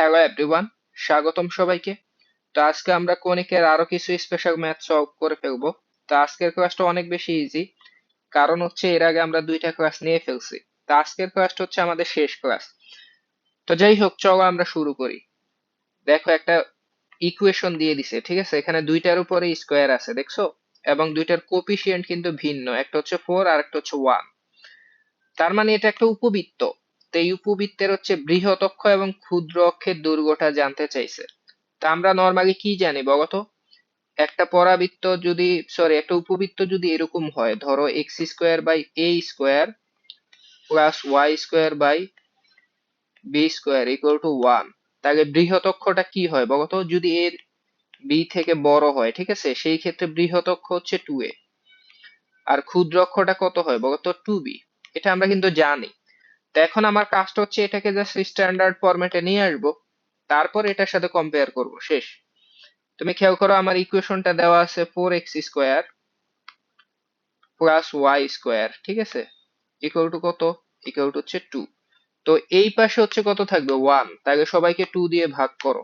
Hello everyone স্বাগতম সবাইকে। তো আজকে আমরা কনিকের আরও কিছু স্পেশাল ম্যাথ সলভ করে ফেলব। তো আজকের ক্লাসটা অনেক বেশি ইজি কারণ হচ্ছে এর আগে আমরা দুইটা ক্লাস নিয়ে ফেলছি। তো আজকের ক্লাসটা হচ্ছে আমাদের শেষ ক্লাস তো যাই হোক, চলো আমরা শুরু করি। দেখো একটা ইকুয়েশন দিয়ে দিছে, ঠিক আছে? এখানে দুইটার উপরে স্কোয়ার আছে, দেখছ? এবং দুইটার কোপিশিয়েন্ট কিন্তু ভিন্ন। একটা হচ্ছে ফোর আর একটা হচ্ছে ওয়ান তার মানে এটা একটা উপবৃত্ত। তো এই উপবৃত্তের হচ্ছে বৃহৎ অক্ষ এবং ক্ষুদ্র অক্ষের দৈর্ঘ্যটা জানতে চাইছে। তা আমরা নর্মালি কি জানি বলতো? একটা পরাবৃত্ত যদি সরি একটা উপবৃত্ত যদি এরকম হয়, ধরো x square by a square plus y square by b square equal to one তাহলে বৃহৎ অক্ষটা কি হয় বলতো? যদি এর বি থেকে বড় হয়, ঠিক আছে? সেই ক্ষেত্রে বৃহৎ অক্ষ হচ্ছে টু এ আর ক্ষুদ্র অক্ষটা কত হয় বলতো? টু বি এটা আমরা কিন্তু জানি। এখন আমার কাজটা হচ্ছে এটাকে জাস্ট স্ট্যান্ডার্ড ফরম্যাটে নিয়ে আসব। তারপর এটার সাথে কম্পেয়ার করব, শেষ। তুমি খেয়াল করো আমার ইকুয়েশনটা দেওয়া আছে four x square plus y square ঠিক আছে? ইকুয়াল টু কত? ইকুয়াল টু হচ্ছে টু তো এই পাশে হচ্ছে কত থাকবে? ওয়ান তাহলে সবাইকে টু দিয়ে ভাগ করো।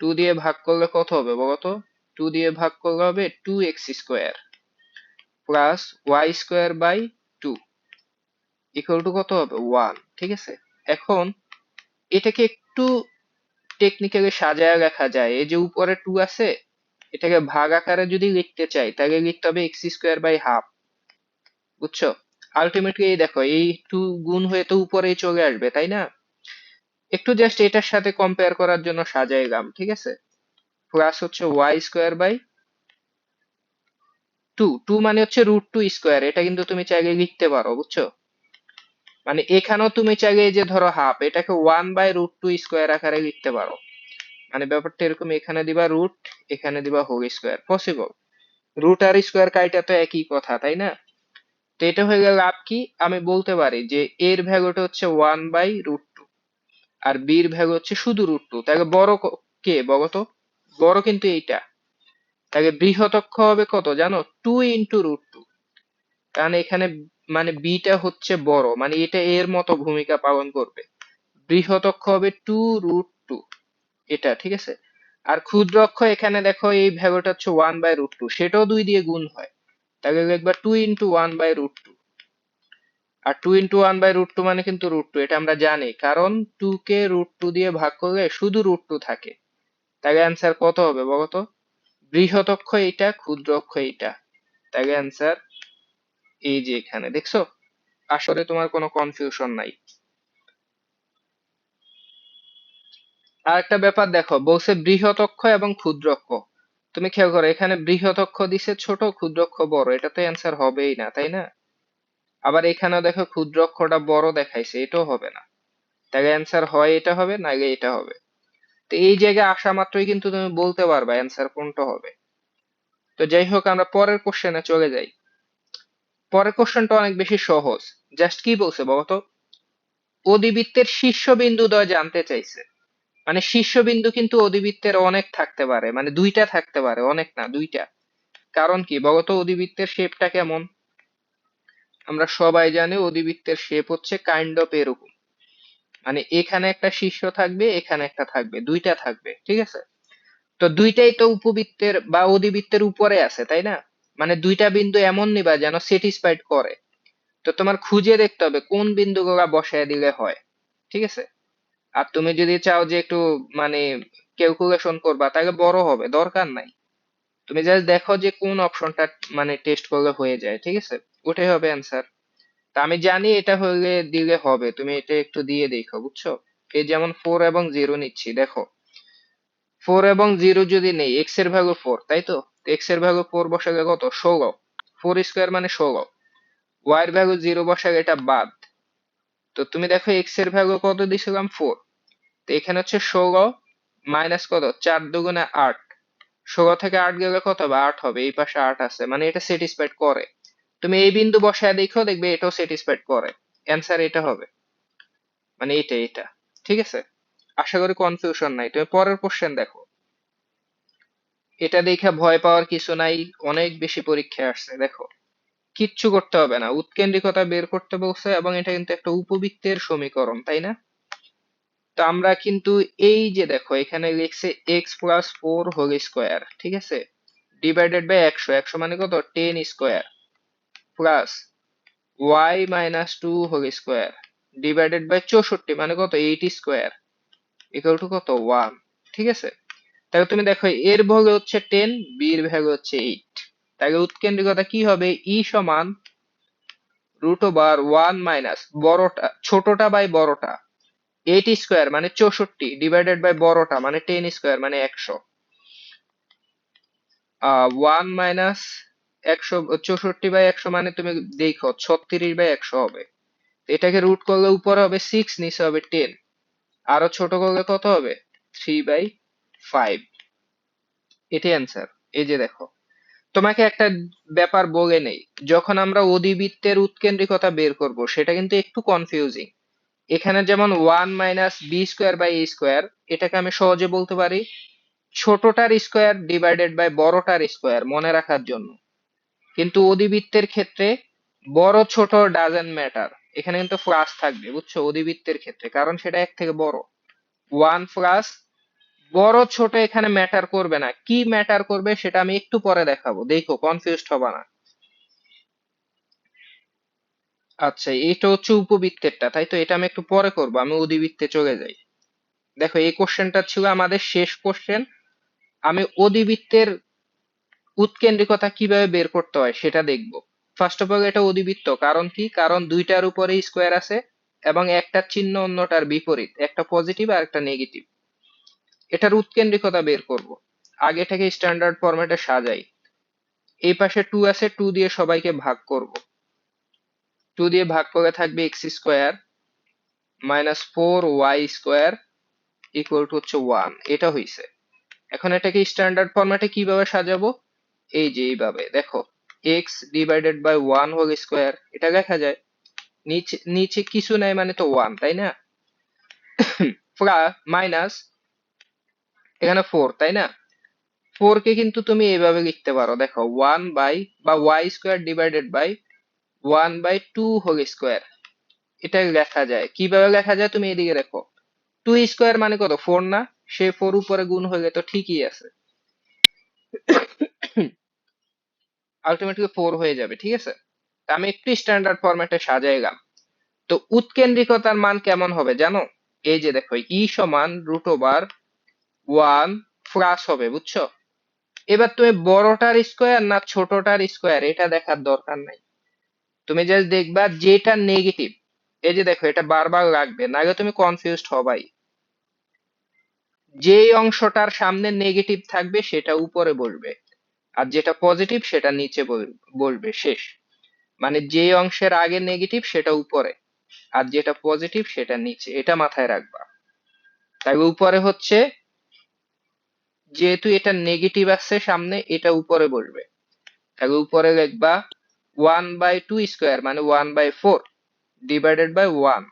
টু দিয়ে ভাগ করলে কত হবে বলতো? টু দিয়ে ভাগ করলে হবে two x square plus y square by equal to কত হবে? ওয়ান ঠিক আছে? এখন এটাকে একটু টেকনিক্যালি সাজায় রাখা যায়। এই যে উপরে টু আছে, এটাকে ভাগ আকারে যদি লিখতে চাই, তাহলে লিখতে হবে এক্স স্কোয়ার বাই হাফ বুঝছ? আলটিমেটলি এই দেখো, এই টু গুণ হয়ে তো উপরেই চলে আসবে, তাই না? একটু জাস্ট এটার সাথে কম্পেয়ার করার জন্য সাজাইলাম ঠিক আছে? প্লাস হচ্ছে y square by two two মানে হচ্ছে রুট টু স্কোয়ার এটা কিন্তু তুমি চাইলে লিখতে পারো, বুঝছ? মানে এখানেও তুমি চাইলে যে ধরো হাফ এটাকে one by root two square আকারে লিখতে পারো। মানে ব্যাপারটা এরকম, এখানে দিবা রুট এখানে দিবা হোল স্কোয়ার পসিবল রুট আর স্কোয়ার কাইটা তো একই কথা, তাই না? তো এটা হয়ে গেল লাভ কি? আমি বলতে পারি যে এর ভ্যালুটা হচ্ছে ওয়ান বাই রুট টু আর বির ভ্যালু হচ্ছে শুধু রুট টু তাহলে বড় কে বলতো বড় কিন্তু এইটা। তাহলে বৃহৎ অক্ষ হবে কত জানো? টু ইন্টু রুট টু কারণ এখানে মানে বিটা হচ্ছে বড় মানে এটা এর মতো ভূমিকা পালন করবে। বৃহৎ অক্ষ হবে টু রুট টু এটা, ঠিক আছে? আর ক্ষুদ্র অক্ষ এখানে দেখো এই ভ্যালুটা হচ্ছে ওয়ান বাই রুট টু সেটাও দুই দিয়ে গুণ হয়। তাহলে লিখবা two into one by root two R two into one by root two মানে কিন্তু রুট টু এটা আমরা জানি। কারণ টু কে রুট টু দিয়ে ভাগ করলে শুধু রুট টু থাকে। তাহলে অ্যান্সার কত হবে বলতো বৃহৎ অক্ষ এইটা ক্ষুদ্র অক্ষ এইটা। তাহলে অ্যান্সার এই যে এখানে, দেখছ? আসলে তোমার কোনো কনফিউশন নাই। আর একটা ব্যাপার দেখো, বলছে বৃহৎ অক্ষ এবং ক্ষুদ্র অক্ষ তুমি খেয়াল করো, এখানে বৃহৎ অক্ষ দিছে ছোট ক্ষুদ্র অক্ষ বড়। এটা তো অ্যান্সার হবেই না, তাই না? আবার এখানেও দেখো ক্ষুদ্র অক্ষটা বড় দেখাইছে, এটাও হবে না। তাহলে অ্যান্সার হয় এটা হবে নাইলে এটা হবে? তো এই জায়গায় আসা মাত্রই কিন্তু তুমি বলতে পারবা অ্যান্সার কোনটা হবে। তো যাই হোক, আমরা পরের কোশ্চেনে চলে যাই। পরের কোশ্চেনটা অনেক বেশি সহজ। জাস্ট কি বলছে বলতো? অধিবৃত্তের শীর্ষবিন্দুদ্বয় জানতে চাইছে। মানে শীর্ষবিন্দু কিন্তু অধিবৃত্তের অনেক থাকতে পারে। মানে দুইটা থাকতে পারে, অনেক না, দুইটা। কারণ কি? বলতো অধিবৃত্তের শেপটা কেমন? আমরা সবাই জানি অধিবৃত্তের শেপ হচ্ছে কাইন্ড অফ এরকম। মানে এখানে একটা শীর্ষ থাকবে, এখানে একটা থাকবে, দুইটা থাকবে, ঠিক আছে? তো দুইটাই তো উপবৃত্তের বা অধিবৃত্তের উপরে আছে, তাই না? মানে দুইটা বিন্দু এমন নিবা যেন স্যাটিসফাইড করে। তো তোমার খুঁজে দেখতে হবে কোন বিন্দুগুলা বসায় দিলে হয়, ঠিক আছে? আর তুমি যদি চাও যে একটু মানে ক্যালকুলেশন করবা, তাহলে বড় হবে, দরকার নাই। তুমি জাস্ট দেখো যে কোন অপশনটা মানে টেস্ট করলে হয়ে যায়, ঠিক আছে? ওটাই হবে অ্যান্সার তা আমি জানি এটা হলে দিলে হবে, তুমি এটা একটু দিয়ে দেখো, বুঝছ? এই যেমন ফোর এবং জিরো নিচ্ছি, দেখো। ফোর এবং জিরো যদি নেই এক্সের ভ্যালু ফোর তাই তো? এক্সের ভ্যালু ফোর বসালে কত? ষোলো। ফোর স্কোয়ার মানে ষোলো। ওয়াই এর ভ্যালু জিরো বসালে এটা বাদ। তো তুমি দেখো এক্সের ভ্যালু কত দিছিলাম? ফোর তো এখানে হচ্ছে ষোলো মাইনাস কত? চার দুগুণে আট। ষোলো থেকে আট গেলে কত হবে? আট হবে। এই পাশে আট আছে। মানে এটা স্যাটিসফাইড করে। তুমি এই বিন্দু বসায় দেখো, দেখবে এটাও স্যাটিসফাইড করে। অ্যান্সার এটা হবে। মানে এটা এটা। ঠিক আছে? আশা করি কনফিউশন নাই। তুমি পরের কোশ্চেন দেখো। এটা দেখে ভয় পাওয়ার কিছু নাই, অনেক বেশি পরীক্ষা আসছে, দেখো। কিচ্ছু করতে হবে না, উৎকেন্দ্রিকতা বের করতে বলছে এবং এটা কিন্তু একটা উপবৃত্তের সমীকরণ, তাই না? তো আমরা কিন্তু এই যে দেখো, এখানে লিখছে x plus four whole square ঠিক আছে? ডিভাইডেড বাই একশো একশো মানে কত? Ten square plus y minus two whole square divided by চৌষট্টি মানে কত? এইট স্কোয়ার ইকুয়াল টু কত? ওয়ান ঠিক আছে? তাহলে তুমি দেখো, এর ভ্যালু হচ্ছে টেন বির ভ্যালু হচ্ছে এইট তাহলে উৎকেন্দ্রিকতা কি হবে? ই সমান রুট ওভার ওয়ান মাইনাস বড়টা, ছোটটা বাই বড়টা। এইট স্কোয়ার মানে চৌষট্টি ডিভাইডেড বাই বড়টা মানে টেন স্কোয়ার মানে একশো। ওয়ান মাইনাস একশো, চৌষট্টি বাই একশো মানে তুমি দেখো, ছত্রিশ বাই একশো হবে। এটাকে রুট করলে উপরে হবে সিক্স নিচে হবে টেন আরও ছোট করলে কত হবে? থ্রি বাই ফাইভ এটি অ্যান্সার এই যে দেখো, তোমাকে একটা ব্যাপার বলে নেই, যখন আমরা অধিবৃত্তের উৎকেন্দ্রিকতা বের করব, সেটা কিন্তু একটু কনফিউজিং এখানে যেমন one minus b square by a square এটাকে আমি সহজে বলতে পারি, ছোটটার স্কোয়ার ডিভাইডেড বাই বড়টার স্কোয়ার মনে রাখার জন্য। কিন্তু অধিবৃত্তের ক্ষেত্রে বড়, ছোট ডাজেন্ট ম্যাটার এখানে কিন্তু প্লাস থাকবে, বুঝছ? অধিবৃত্তের ক্ষেত্রে, কারণ সেটা এক থেকে বড়। ওয়ান প্লাস বড়, ছোট এখানে ম্যাটার করবে না। কি ম্যাটার করবে সেটা আমি একটু পরে দেখাবো। দেখো কনফিউজড হবা না। আচ্ছা এটা হচ্ছে উপবৃত্তেরটা, তাই তো? এটা আমি একটু পরে করব, আমি অধিবৃত্তে চলে যাই। দেখো, এই কোশ্চেনটা ছিল আমাদের শেষ কোশ্চেন আমি অধিবৃত্তের উৎকেন্দ্রিকতা কীভাবে বের করতে হয় সেটা দেখব। ফার্স্ট অফ অল এটা অধিবৃত্ত, কারণ কি? কারণ দুইটার উপরে স্কোয়ার আছে এবং একটা চিহ্ন অন্যটার বিপরীত, একটা পজিটিভ আর একটা নেগেটিভ এটার উৎকেন্দ্রিকতা বের করব। আগে থেকে স্ট্যান্ডার্ড ফরম্যাটে সাজাই। এই পাশে টু আছে টু দিয়ে সবাইকে ভাগ করব। টু দিয়ে ভাগ করে থাকবে x square minus four y square equal to হচ্ছে ওয়ান এটা হইছে। এখন এটাকে স্ট্যান্ডার্ড ফরম্যাটে কীভাবে সাজাবো? এই যে এইভাবে। দেখো x divided by one whole square এটা লেখা যায়। নিচে নিচে কিছু নাই মানে তো ওয়ান তাই না? মাইনাস এখানে ফোর তাই না? ফোর কে কিন্তু তুমি এইভাবে লিখতে পারো। দেখো ওয়ান বাই বা y square divided by one by two whole square এটা লেখা যায়। কীভাবে লেখা যায় তুমি এদিকে দেখো। টু স্কোয়ার মানে কত? ফোর না? সে ফোর উপরে গুণ হয়ে তো ঠিকই আছে। আলটিমেটলি ফোর হয়ে যাবে, ঠিক আছে? আমি একটু স্ট্যান্ডার্ড ফরম্যাটে সাজাইলাম তো উৎকেন্দ্রিকতার মান কেমন হবে জানো? এই যে দেখো ই সমান রুট ওভার ওয়ান প্লাস হবে, বুঝছ? এবার তুমি বড়টার স্কোয়ার না ছোটটার স্কোয়ার? এটা দেখার দরকার নাই। তুমি জাস্ট দেখবা যেটা নেগেটিভ এই যে দেখো, এটা বারবার লাগবে, নাহলে তুমি কনফিউজড হবাই। যে অংশটার সামনে নেগেটিভ থাকবে, সেটা উপরে বলবে আর যেটা পজিটিভ সেটা নিচে বলবে, শেষ। মানে যে অংশের আগে নেগেটিভ সেটা উপরে। আর যেটা পজিটিভ সেটা নিচে। এটা মাথায় রাখবা। তাই উপরে হচ্ছে যেহেতু এটা নেগেটিভ আসছে সামনে, এটা উপরে বলবে তাহলে উপরে লিখবা ওয়ান বাই টু স্কোয়ার মানে one by four divided by one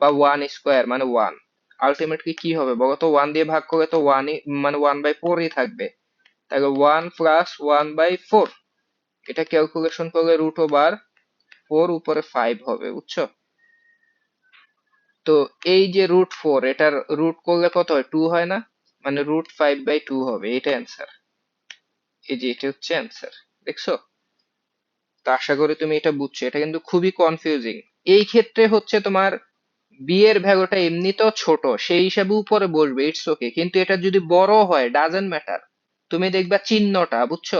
বা ওয়ান স্কোয়ার মানে ওয়ান আলটিমেটলি কি হবে বলতো ওয়ান দিয়ে ভাগ করে তো ওয়ানই মানে ওয়ান বাই ফোরই থাকবে। তাহলে one plus one by four এটা ক্যালকুলেশন করলে রুট ওভার ফোর উপরে ফাইভ হবে, বুঝছ? তো এই যে রুট ফোর এটার রুট করলে কত হয়? টু হয় না? মানে রুট ফাইভ বাই টু হবে, এটা অ্যান্সার এই যে এটা হচ্ছে অ্যান্সার দেখছ? তো আশা করি তুমি এটা বুঝছ, এটা কিন্তু খুবই কনফিউজিং এই ক্ষেত্রে হচ্ছে তোমার বি এর ভ্যালুটা এমনিতেও ছোট, সেই হিসাবে উপরে বলবে ইটস ওকে কিন্তু এটা যদি বড় হয় ডাজেন্ট ম্যাটার তুমি দেখবা চিহ্নটা, বুঝছ?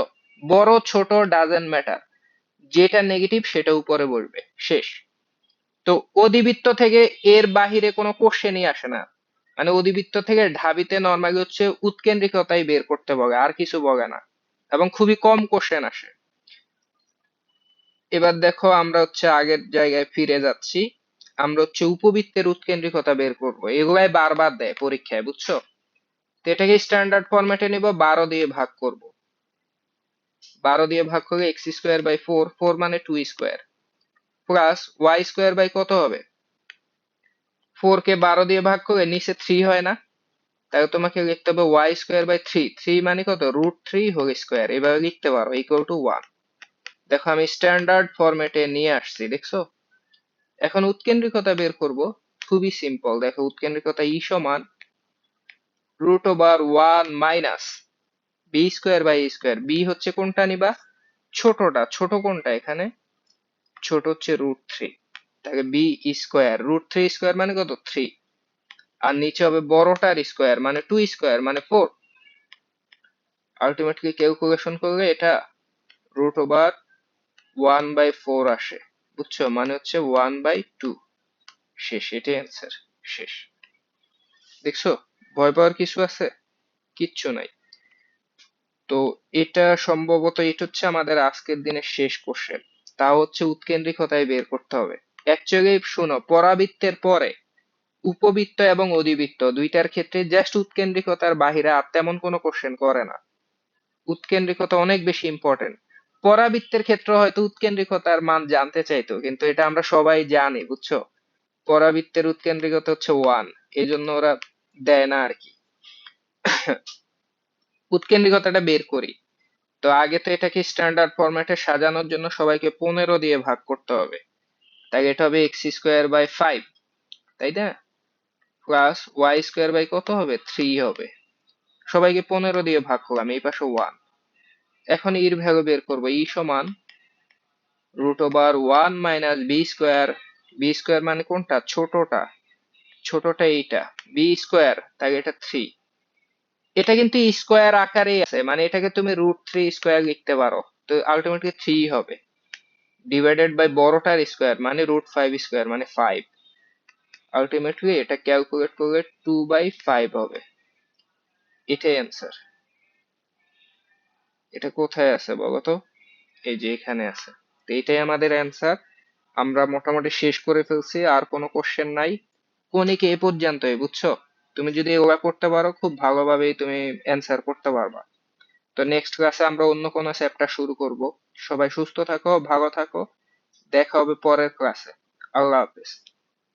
বড়, ছোট ডাজেন্ট ম্যাটার যেটা নেগেটিভ সেটা উপরে বলবে শেষ। তো অধিবৃত্ত থেকে এর বাহিরে কোনো কোশ্চেনই আসে না। মানে অধিবৃত্ত থেকে ঢাবিতে নর্মালি হচ্ছে উৎকেন্দ্রিকতাই বের করতে বলে, আর কিছু বলে না। এবং খুবই কম কোশ্চেন আসে। এবার দেখো আমরা হচ্ছে আগের জায়গায় ফিরে যাচ্ছি। আমরা হচ্ছে উপবৃত্তের উৎকেন্দ্রিকতা বের করব। এগুলাই বারবার দেয় পরীক্ষায়, বুঝছ? তো এটাকে স্ট্যান্ডার্ড ফরম্যাটে নিব, বারো দিয়ে ভাগ করব। বারো দিয়ে ভাগ করলে x square by four four মানে two square plus y square by কত হবে? ফোর কে বারো দিয়ে ভাগ করে নিচে থ্রি হয় না, তাহলে তোমাকে লিখতে হবে y square by three three মানে কত? রুট থ্রি হোল স্কোয়ার এভাবে লিখতে পারো ইকুয়াল টু ওয়ান দেখো আমি স্ট্যান্ডার্ড ফরম্যাটে নিয়ে আসছি, দেখছ? এখন উৎকেন্দ্রিকতা বের করব, খুবই সিম্পল দেখো উৎকেন্দ্রিকতা ই সমান root over one minus b square by square b হচ্ছে কোনটা নিবা? ছোটটা। ছোট কোনটা এখানে? ছোট হচ্ছে রুট থ্রি তাকে b square root three square মানে কত? থ্রি আর নিচে হবে বড়টার স্কোয়ার মানে টু স্কোয়ার মানে ফোর আলটিমেটলি ক্যালকুলেশন করলে এটা root over one by four আসে। বুঝছ? মানে হচ্ছে ওয়ান বাই টু শেষ, এটাই অ্যান্সার শেষ। দেখছ? ভয় পাওয়ার কিছু আছে? কিচ্ছু নাই। তো এটা সম্ভবত, এটা হচ্ছে আমাদের আজকের দিনের শেষ কোশ্চেন তা হচ্ছে উৎকেন্দ্রিকতায় বের করতে হবে। অ্যাকচুয়ালি শোনো, পরাবৃত্তের পরে, উপবৃত্ত এবং অধিবৃত্ত, দুইটার ক্ষেত্রে জাস্ট উৎকেন্দ্রিকতার বাহিরে আর তেমন কোনো কোশ্চেন করে না। উৎকেন্দ্রিকতা অনেক বেশি ইম্পর্টেন্ট পরাবৃত্তের ক্ষেত্রে হয়তো উৎকেন্দ্রিকতার মান জানতে চাইতো, কিন্তু এটা আমরা সবাই জানি, বুঝছ? পরাবৃত্তের উৎকেন্দ্রিকতা হচ্ছে ওয়ান এই জন্য ওরা দেয় না আর কি। উৎকেন্দ্রিকতাটা বের করি। তো আগে তো এটাকে স্ট্যান্ডার্ড ফরম্যাটে সাজানোর জন্য সবাইকে পনেরো দিয়ে ভাগ করতে হবে। তাই এটা হবে এক্স স্কোয়ার বাই ফাইভ তাই না? প্লাস ওয়াই স্কোয়ার বাই কত হবে? থ্রি হবে। সবাইকে পনেরো দিয়ে ভাগ করলাম, এই পাশে ওয়ান এখন ইর ভ্যালু বের করব ই সমান root over one minus b square b square মানে কোনটা? ছোটটা। ছোটটা এইটা। বি স্কোয়ার তাই এটা থ্রি এটা কিন্তু স্কোয়ার আকারেই আছে মানে এটাকে তুমি রুট থ্রি স্কোয়ার লিখতে পারো। তো আলটিমেটলি থ্রি হবে। ডিভাইডেড বাই বড়টার স্কোয়ার মানে রুট ফাইভ স্কোয়ার মানে ফাইভ আলটিমেটলি এটা ক্যালকুলেট করলে টু বাই ফাইভ হবে। এটাই অ্যান্সার এটা কোথায় আছে বলতো? এই যে এখানে আছে। তো এটাই আমাদের অ্যান্সার আমরা মোটামুটি শেষ করে ফেলছি, আর কোনো কোশ্চেন নাই। কোনিকে এ পর্যন্তই, বুঝছ? তুমি যদি এগুলা করতে পারো, খুব ভালোভাবেই তুমি অ্যান্সার করতে পারবা। তো নেক্সট ক্লাসে আমরা অন্য কোনো চ্যাপ্টার শুরু করব। সবাই সুস্থ থাকো, ভালো থাকো। দেখা হবে পরের ক্লাসে আল্লাহ হাফেজ।